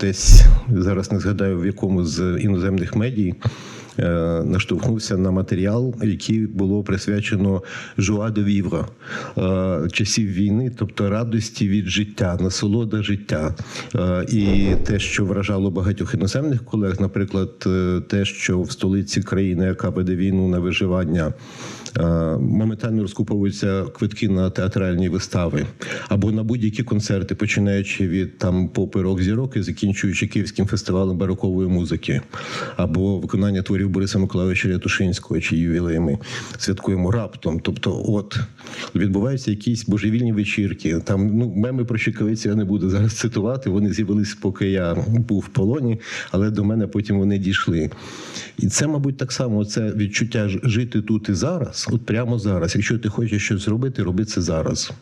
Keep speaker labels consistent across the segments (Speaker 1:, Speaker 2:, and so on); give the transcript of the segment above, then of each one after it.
Speaker 1: десь зараз не згадаю в якому з іноземних медій. Е, Наштовхнувся на матеріал, який було присвячено Жуа де Вівра е, часів війни, тобто радості від життя, насолода життя. Е, І те, що вражало багатьох іноземних колег, наприклад, те, що в столиці країни, яка веде війну на виживання, моментально розкуповуються квитки на театральні вистави або на будь-які концерти, починаючи від там попи рок зірок і закінчуючи Київським фестивалем барокової музики, або виконання творів Бориса Миколайовича Рятушинського, чи ювілеї святкуємо раптом. Тобто, от відбуваються якісь божевільні вечірки. Там ну меми про чекавиці я не буду зараз цитувати. Вони з'явились, поки я був в полоні, але до мене потім вони дійшли. І це, мабуть, так само це відчуття жити тут і зараз, от прямо зараз. Якщо ти хочеш щось зробити, роби це зараз.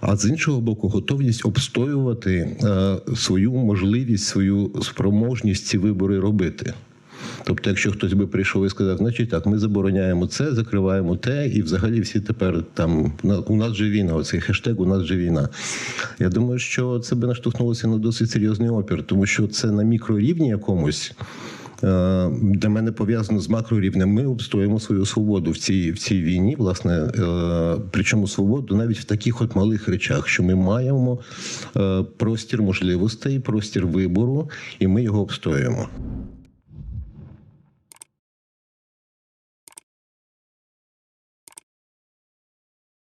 Speaker 1: А з іншого боку, готовність обстоювати е, свою можливість, свою спроможність ці вибори робити. Тобто, якщо хтось би прийшов і сказав, значить так, ми забороняємо це, закриваємо те, і взагалі всі тепер там у нас же війна, оцей хештег у нас же війна. Я думаю, що це би наштовхнулося на досить серйозний опір, тому що це на мікрорівні якомусь. е, Для мене пов'язано з макрорівнем. Ми обстоїмо свою свободу в цій в цій війні, власне, е, причому свободу навіть в таких от малих речах, що ми маємо е, простір можливостей, простір вибору, і ми його обстоюємо.